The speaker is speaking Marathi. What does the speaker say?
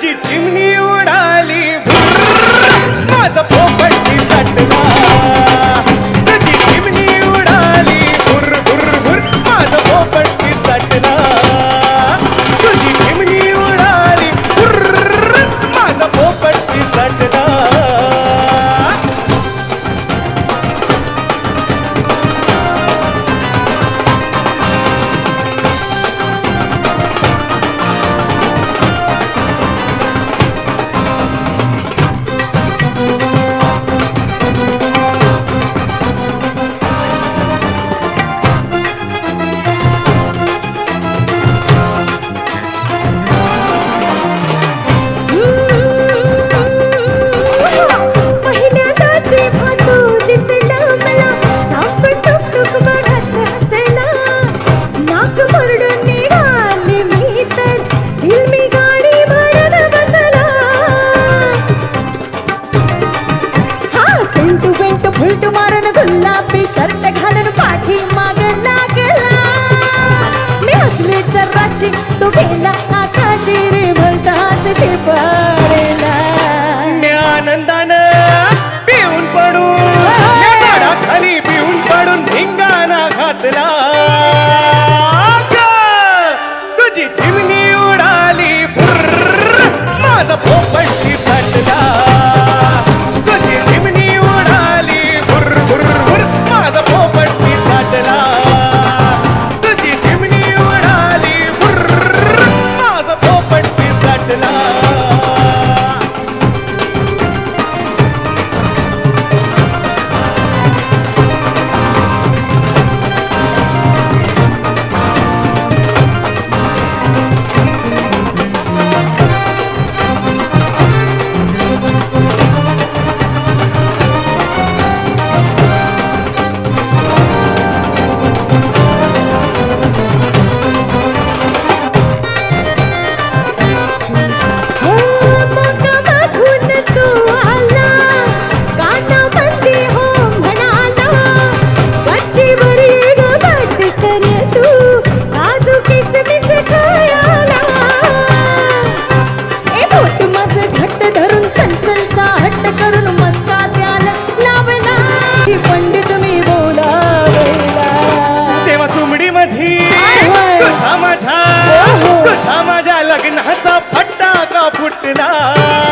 চিমনি गुलाबी शर्ट घालून पाठी माग लागला. मी हसले तर राशी तो गेला आकाशी रे भलताच शिपारेला. मी आनंदानं पिऊन पडून खाली पिऊन पडून धिंगाणा घातला. तुझी चिमणी उडाली. माझा आवडी मधी तुझ्या माझ्या तुझ्या माझ्या लग्नाचा फट्टा का फुटला.